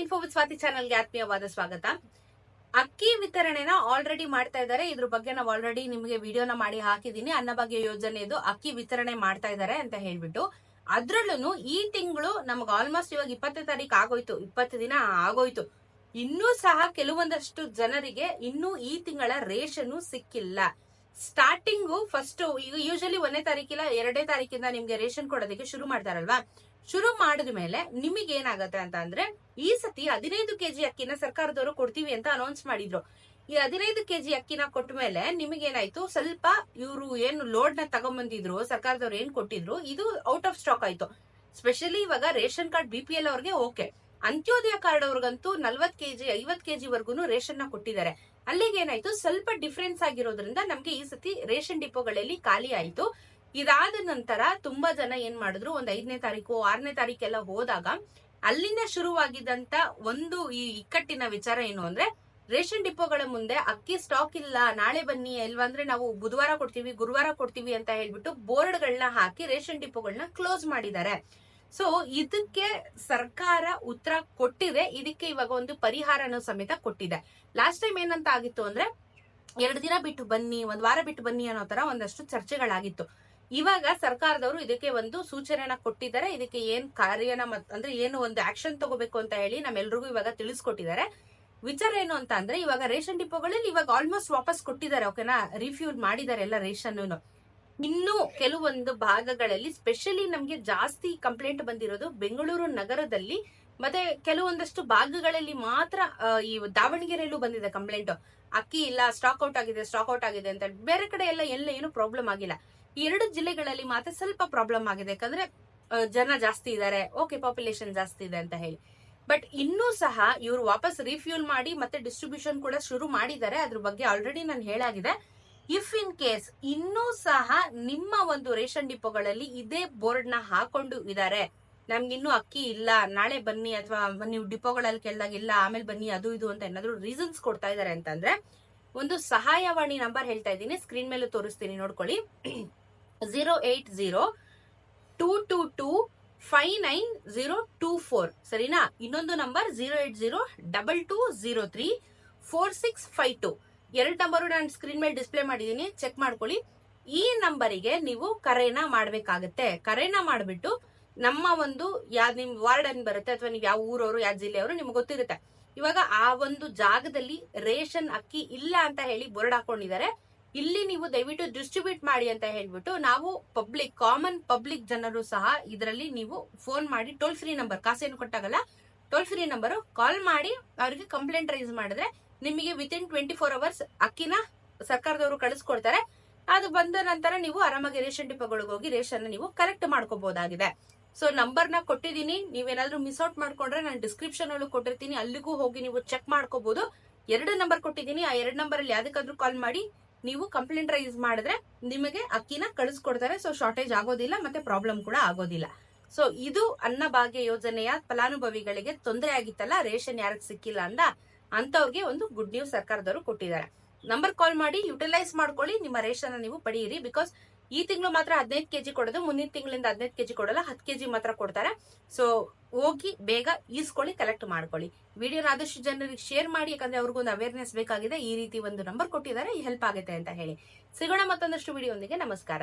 Info with Swati ಚಾನಲ್ಗೆ ಆತ್ಮೀಯವಾದ ಸ್ವಾಗತ. ಅಕ್ಕಿ ವಿತರಣೆನ ಆಲ್ರೆಡಿ ಮಾಡ್ತಾ ಇದ್ದಾರೆ. ಇದ್ರ ಬಗ್ಗೆ ನಾವು ಆಲ್ರೆಡಿ ನಿಮಗೆ ವಿಡಿಯೋನ ಮಾಡಿ ಹಾಕಿದೀನಿ. ಅನ್ನಭಾಗ್ಯ ಯೋಜನೆದು ಅಕ್ಕಿ ವಿತರಣೆ ಮಾಡ್ತಾ ಇದ್ದಾರೆ ಅಂತ ಹೇಳ್ಬಿಟ್ಟು. ಅದ್ರಲ್ಲೂ ಈ ತಿಂಗಳು ನಮ್ಗೆ ಆಲ್ಮೋಸ್ಟ್ ಇವಾಗ ಇಪ್ಪತ್ತನೇ ತಾರೀಕು ಆಗೋಯ್ತು. ಇಪ್ಪತ್ತು ದಿನ ಆಗೋಯ್ತು. ಇನ್ನೂ ಸಹ ಕೆಲವೊಂದಷ್ಟು ಜನರಿಗೆ ಇನ್ನೂ ಈ ತಿಂಗಳ ರೇಷನ್ ಸಿಕ್ಕಿಲ್ಲ. ಸ್ಟಾರ್ಟಿಂಗು ಫಸ್ಟ್ ಈಗ ಯೂಶಲಿ ಒಂದನೇ ತಾರೀಕಿಲ್ಲ ಎರಡನೇ ತಾರೀಕಿಂದ ನಿಮ್ಗೆ ರೇಷನ್ ಕೊಡೋದಕ್ಕೆ ಶುರು ಮಾಡ್ತಾರಲ್ವಾ? ಶುರು ಮಾಡಿದ ಮೇಲೆ ನಿಮಗೆ ಏನಾಗತ್ತೆ ಅಂತ ಅಂದ್ರೆ, ಈ ಸತಿ ಹದಿನೈದು ಕೆಜಿ ಅಕ್ಕಿನ ಸರ್ಕಾರದವರು ಕೊಡ್ತೀವಿ ಅಂತ ಅನೌನ್ಸ್ ಮಾಡಿದ್ರು. ಈ ಹದಿನೈದು ಕೆಜಿ ಅಕ್ಕಿನ ಕೊಟ್ಟ ಮೇಲೆ ನಿಮಗೇನಾಯ್ತು? ಸ್ವಲ್ಪ ಇವರು ಏನು ಲೋಡ್ನ ತಗೊಂಬಂದಿದ್ರು, ಸರ್ಕಾರದವ್ರು ಏನ್ ಕೊಟ್ಟಿದ್ರು, ಇದು ಔಟ್ ಆಫ್ ಸ್ಟಾಕ್ ಆಯ್ತು. ಸ್ಪೆಷಲಿ ಇವಾಗ ration card B P L ಅವ್ರಿಗೆ ಓಕೆ ಅಂತ್ಯೋದಯ ಕಾರ್ಡ್ ಅವ್ರಿಗಂತೂ ನಲ್ವತ್ ಕೆಜಿ ಐವತ್ ಕೆಜಿ ವರ್ಗುನು ರೇಷನ್ನ ಕೊಟ್ಟಿದ್ದಾರೆ. ಅಲ್ಲಿಗೆ ಏನಾಯ್ತು ಸ್ವಲ್ಪ ಡಿಫ್ರೆನ್ಸ್ ಆಗಿರೋದ್ರಿಂದ ನಮ್ಗೆ ಈ ಸತಿ ರೇಷನ್ ಡಿಪೋಗಳಲ್ಲಿ ಖಾಲಿ ಆಯ್ತು. ಇದಾದ ನಂತರ ತುಂಬಾ ಜನ ಏನ್ ಮಾಡಿದ್ರು, ಒಂದ್ ಐದನೇ ತಾರೀಕು, ಆರನೇ ತಾರೀಕೆಲ್ಲ ಹೋದಾಗ ಅಲ್ಲಿಂದ ಶುರುವಾಗಿದ್ದಂತ ಒಂದು ಈ ಇಕ್ಕಟ್ಟಿನ ವಿಚಾರ ಏನು ಅಂದ್ರೆ, ರೇಷನ್ ಡಿಪೋಗಳ ಮುಂದೆ ಅಕ್ಕಿ ಸ್ಟಾಕ್ ಇಲ್ಲ, ನಾಳೆ ಬನ್ನಿ ಇಲ್ವಂದ್ರೆ ನಾವು ಬುಧವಾರ ಕೊಡ್ತೀವಿ, ಗುರುವಾರ ಕೊಡ್ತೀವಿ ಅಂತ ಹೇಳ್ಬಿಟ್ಟು ಬೋರ್ಡ್ಗಳನ್ನ ಹಾಕಿ ರೇಷನ್ ಡಿಪೋಗಳನ್ನ ಕ್ಲೋಸ್ ಮಾಡಿದ್ದಾರೆ. ಸೊ ಇದಕ್ಕೆ ಸರ್ಕಾರ ಉತ್ತರ ಕೊಟ್ಟಿದೆ, ಇದಕ್ಕೆ ಇವಾಗ ಒಂದು ಪರಿಹಾರನೂ ಸಮೇತ ಕೊಟ್ಟಿದೆ. ಲಾಸ್ಟ್ ಟೈಮ್ ಏನಂತ ಆಗಿತ್ತು ಅಂದ್ರೆ, ಎರಡು ದಿನ ಬಿಟ್ಟು ಬನ್ನಿ, ಒಂದ್ ವಾರ ಬಿಟ್ಟು ಬನ್ನಿ ಅನ್ನೋ ತರ ಒಂದಷ್ಟು ಚರ್ಚೆಗಳಾಗಿತ್ತು. ಇವಾಗ ಸರ್ಕಾರದವರು ಇದಕ್ಕೆ ಒಂದು ಸೂಚನೆನ ಕೊಟ್ಟಿದ್ದಾರೆ. ಇದಕ್ಕೆ ಏನ್ ಕಾರ್ಯನ ಅಂದ್ರೆ ಏನು ಒಂದು ಆಕ್ಷನ್ ತಗೋಬೇಕು ಅಂತ ಹೇಳಿ ನಮ್ಮೆಲ್ರಿಗೂ ಇವಾಗ ತಿಳಿಸ್ಕೊಟ್ಟಿದ್ದಾರೆ. ವಿಚಾರ ಏನು ಅಂತ ಅಂದ್ರೆ ಇವಾಗ ರೇಷನ್ ಡಿಪೋಗಳಲ್ಲಿ ಇವಾಗ ಆಲ್ಮೋಸ್ಟ್ ವಾಪಸ್ ಕೊಟ್ಟಿದ್ದಾರೆ. ಓಕೆನಾ? ರಿಫ್ಯೂಲ್ ಮಾಡಿದ್ದಾರೆ ಎಲ್ಲ ರೇಷನ್ ಇನ್ನು ಕೆಲವೊಂದು ಭಾಗಗಳಲ್ಲಿ ಸ್ಪೆಷಲಿ ನಮ್ಗೆ ಜಾಸ್ತಿ ಕಂಪ್ಲೇಂಟ್ ಬಂದಿರೋದು ಬೆಂಗಳೂರು ನಗರದಲ್ಲಿ. ಮತ್ತೆ ಕೆಲವೊಂದಷ್ಟು ಭಾಗಗಳಲ್ಲಿ ಮಾತ್ರ ಈ ದಾವಣಗೆರೆಯಲ್ಲೂ ಬಂದಿದೆ ಕಂಪ್ಲೇಂಟ್ ಅಕ್ಕಿ ಇಲ್ಲ ಸ್ಟಾಕ್ ಔಟ್ ಆಗಿದೆ ಸ್ಟಾಕ್ ಔಟ್ ಆಗಿದೆ ಅಂತ ಬೇರೆ ಕಡೆ ಎಲ್ಲ ಎಲ್ಲ ಏನು ಪ್ರಾಬ್ಲಮ್ ಆಗಿಲ್ಲ. ಈ ಎರಡು ಜಿಲ್ಲೆಗಳಲ್ಲಿ ಮಾತ್ರ ಸ್ವಲ್ಪ ಪ್ರಾಬ್ಲಮ್ ಆಗಿದೆ. ಯಾಕಂದ್ರೆ ಜನ ಜಾಸ್ತಿ ಇದ್ದಾರೆ ಓಕೆ ಪಾಪ್ಯುಲೇಷನ್ ಜಾಸ್ತಿ ಇದೆ ಅಂತ ಹೇಳಿ. ಬಟ್ ಇನ್ನೂ ಸಹ ಇವರು ವಾಪಸ್ ರಿಫ್ಯೂಲ್ ಮಾಡಿ ಮತ್ತೆ ಡಿಸ್ಟ್ರಿಬ್ಯೂಷನ್ ಕೂಡ ಶುರು ಮಾಡಿದ್ದಾರೆ. ಅದ್ರ ಬಗ್ಗೆ ಆಲ್ರೆಡಿ ನಾನು ಹೇಳಾಗಿದೆ. ಇಫ್ ಇನ್ ಕೇಸ್ ಇನ್ನೂ ಸಹ ನಿಮ್ಮ ಒಂದು ರೇಷನ್ ಡಿಪೋಗಳಲ್ಲಿ ಇದೇ ಬೋರ್ಡ್ನ ಹಾಕೊಂಡು ಇದ್ದಾರೆ ನಮ್ಗಿನ್ನೂ ಅಕ್ಕಿ ಇಲ್ಲ, ನಾಳೆ ಬನ್ನಿ ಅಥವಾ ನೀವು ಡಿಪೋಗಳಲ್ಲಿ ಕೇಳಿದಾಗ, ಇಲ್ಲ, ಆಮೇಲೆ ಬನ್ನಿ, ಅದು ಇದು ಅಂತ ಏನಾದ್ರು ರೀಸನ್ಸ್ ಕೊಡ್ತಾ ಇದ್ದಾರೆ ಅಂತಂದ್ರೆ, ಒಂದು ಸಹಾಯವಾಣಿ ನಂಬರ್ ಹೇಳ್ತಾ ಇದ್ದೀನಿ. ಸ್ಕ್ರೀನ್ ಮೇಲೆ ತೋರಿಸ್ತೀನಿ, ನೋಡ್ಕೊಳ್ಳಿ. Zero eight zero two two two five nine zero two four ಸರಿನಾ? ಇನ್ನೊಂದು number zero eight zero double two zero three four six five two ಎರಡು ನಂಬರು ನಾನು ಸ್ಕ್ರೀನ್ ಮೇಲೆ ಡಿಸ್ಪ್ಲೇ ಮಾಡಿದ್ದೀನಿ ಚೆಕ್ ಮಾಡ್ಕೊಳ್ಳಿ. ಈ ನಂಬರಿಗೆ ನೀವು ಕರೆನ ಮಾಡಬೇಕಾಗತ್ತೆ. ಕರೆನ ಮಾಡಿಬಿಟ್ಟು ನಮ್ಮ ಒಂದು ಯಾವ ನಿಮ್ ವಾರ್ಡ್ ಅನ್ ಬರುತ್ತೆ, ಅಥವಾ ನೀವು ಯಾವ ಊರವರು, ಯಾವ ಜಿಲ್ಲೆಯವರು, ನಿಮ್ಗೆ ಗೊತ್ತಿರುತ್ತೆ. ಇವಾಗ ಆ ಒಂದು ಜಾಗದಲ್ಲಿ ರೇಷನ್ ಅಕ್ಕಿ ಇಲ್ಲ ಅಂತ ಹೇಳಿ ಬೋರ್ಡ್ ಹಾಕೊಂಡಿದ್ದಾರೆ. ಇಲ್ಲಿ ನೀವು ದಯವಿಟ್ಟು ಡಿಸ್ಟ್ರಿಬ್ಯೂಟ್ ಮಾಡಿ ಅಂತ ಹೇಳ್ಬಿಟ್ಟು ನಾವು ಪಬ್ಲಿಕ್ ಕಾಮನ್ ಪಬ್ಲಿಕ್ ಜನರು ಸಹ ಇದರಲ್ಲಿ ನೀವು ಫೋನ್ ಮಾಡಿ ಟೋಲ್ ಫ್ರೀ ನಂಬರ್ ಕಾಸೇನು ಕೊಟ್ಟಾಗಲ್ಲ ಟೋಲ್ ಫ್ರೀ ನಂಬರ್ ಕಾಲ್ ಮಾಡಿ ಅವರಿಗೆ ಕಂಪ್ಲೇಂಟ್ ರೈಸ್ ಮಾಡಿದ್ರೆ ನಿಮಗೆ within twenty four hours ಅಕ್ಕಿನ ಸರ್ಕಾರದವರು ಕಳಿಸ್ಕೊಡ್ತಾರೆ. ಅದು ಬಂದ ನಂತರ ನೀವು ಆರಾಮಾಗಿ ರೇಷನ್ ಡಿಪೋಗಳಿಗೆ ಹೋಗಿ ರೇಷನ್ ನೀವು ಕಲೆಕ್ಟ್ ಮಾಡ್ಕೋಬಹುದಾಗಿದೆ ಸೊ ನಂಬರ್ನ ಕೊಟ್ಟಿದ್ದೀನಿ. ನೀವೇನಾದ್ರೂ ಮಿಸ್ ಔಟ್ ಮಾಡ್ಕೊಂಡ್ರೆ ನಾನು ಡಿಸ್ಕ್ರಿಪ್ಷನ್ ಅಲ್ಲೂ ಕೊಟ್ಟಿರ್ತೀನಿ. ಅಲ್ಲಿಗೂ ಹೋಗಿ ನೀವು ಚೆಕ್ ಮಾಡ್ಕೋಬಹುದು ಎರಡು ನಂಬರ್ ಕೊಟ್ಟಿದ್ದೀನಿ. ಆ ಎರಡು ನಂಬರ್ ಅಲ್ಲಿ ಯಾವ್ದಕ್ಕಾದ್ರೂ ಕಾಲ್ ಮಾಡಿ. ನೀವು ಕಂಪ್ಲೇಂಟ್ ರೈಸ್ ಮಾಡಿದ್ರೆ ನಿಮಗೆ ಅಕ್ಕಿನ ಕಳಿಸ್ಕೊಡ್ತಾರೆ. ಸೊ ಶಾರ್ಟೇಜ್ ಆಗೋದಿಲ್ಲ ಮತ್ತೆ ಪ್ರಾಬ್ಲಮ್ ಕೂಡ ಆಗೋದಿಲ್ಲ. ಸೊ ಇದು ಅನ್ನಭಾಗ್ಯ ಯೋಜನೆಯ ಫಲಾನುಭವಿಗಳಿಗೆ ತೊಂದರೆ ಆಗಿತ್ತಲ್ಲ, ರೇಷನ್ ಯಾರಿಗೆ ಸಿಕ್ಕಿಲ್ಲ ಅಂದ ಅಂತವ್ರಿಗೆ ಒಂದು ಗುಡ್ ನ್ಯೂಸ್ ಸರ್ಕಾರದವರು ಕೊಟ್ಟಿದ್ದಾರೆ. ನಂಬರ್ ಕಾಲ್ ಮಾಡಿ ಯುಟಿಲೈಸ್ ಮಾಡ್ಕೊಳ್ಳಿ, ನಿಮ್ಮ ರೇಷನ್ ನೀವು ಪಡೆಯಿರಿ ಬಿಕಾಸ್ ಈ ತಿಂಗಳು ಮಾತ್ರ ಹದಿನೈದು ಕೆಜಿ ಕೊಡೋದು, ಮುಂದಿನ ತಿಂಗಳಿಂದ ಹದಿನೈದು ಕೆಜಿ ಕೊಡಲ್ಲ, ಹತ್ತು ಕೆಜಿ ಮಾತ್ರ ಕೊಡ್ತಾರೆ. ಸೊ ಹೋಗಿ ಬೇಗ ಈಸ್ಕೊಳ್ಳಿ ಕಲೆಕ್ಟ್ ಮಾಡ್ಕೊಳ್ಳಿ. ವಿಡಿಯೋನ ಆದಷ್ಟು ಜನರಿಗೆ ಶೇರ್ ಮಾಡಿ, ಯಾಕಂದ್ರೆ ಅವ್ರಿಗೊಂದು ಅವೇರ್ನೆಸ್ ಬೇಕಾಗಿದೆ. ಈ ರೀತಿ ಒಂದು ನಂಬರ್ ಕೊಟ್ಟಿದ್ದಾರೆ ಹೆಲ್ಪ್ ಆಗುತ್ತೆ ಅಂತ ಹೇಳಿ. ಸಿಗೋಣ ಮತ್ತೊಂದಷ್ಟು ವಿಡಿಯೋ ನಮಸ್ಕಾರ.